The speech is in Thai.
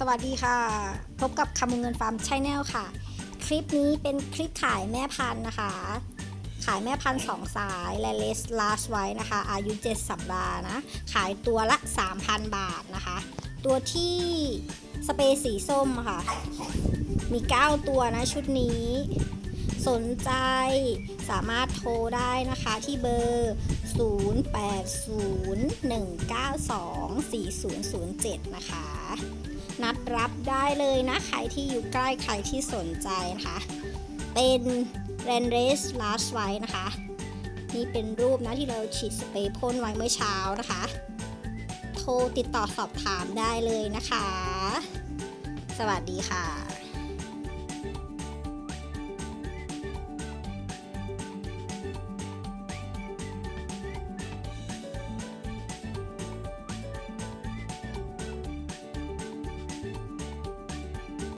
สวัสดีค่ะ พบกับคำเงินฟาร์มชแนลค่ะ คลิปนี้เป็นคลิปขายแม่พันธุ์นะคะ ขายแม่พันธุ์สองสายและเลสลาสไว้นะคะ อายุ 7 สัปดาห์นะ ขายตัวละ 3,000 บาทนะคะ ตัวที่สเปรย์สีส้มค่ะ มี 9 ตัวนะชุดนี้ สนใจสามารถโทรได้นะคะที่เบอร์ 0801924007 นะคะ นัดรับได้เลยนะ ใครที่อยู่ใกล้ใครที่สนใจนะคะ เป็นเรนเรสลาสไว้นะคะ นี่เป็นรูปนะที่เราฉีดสเปรย์พ่นไว้เมื่อเช้านะคะ โทรติดต่อสอบถามได้เลยนะคะ สวัสดีค่ะ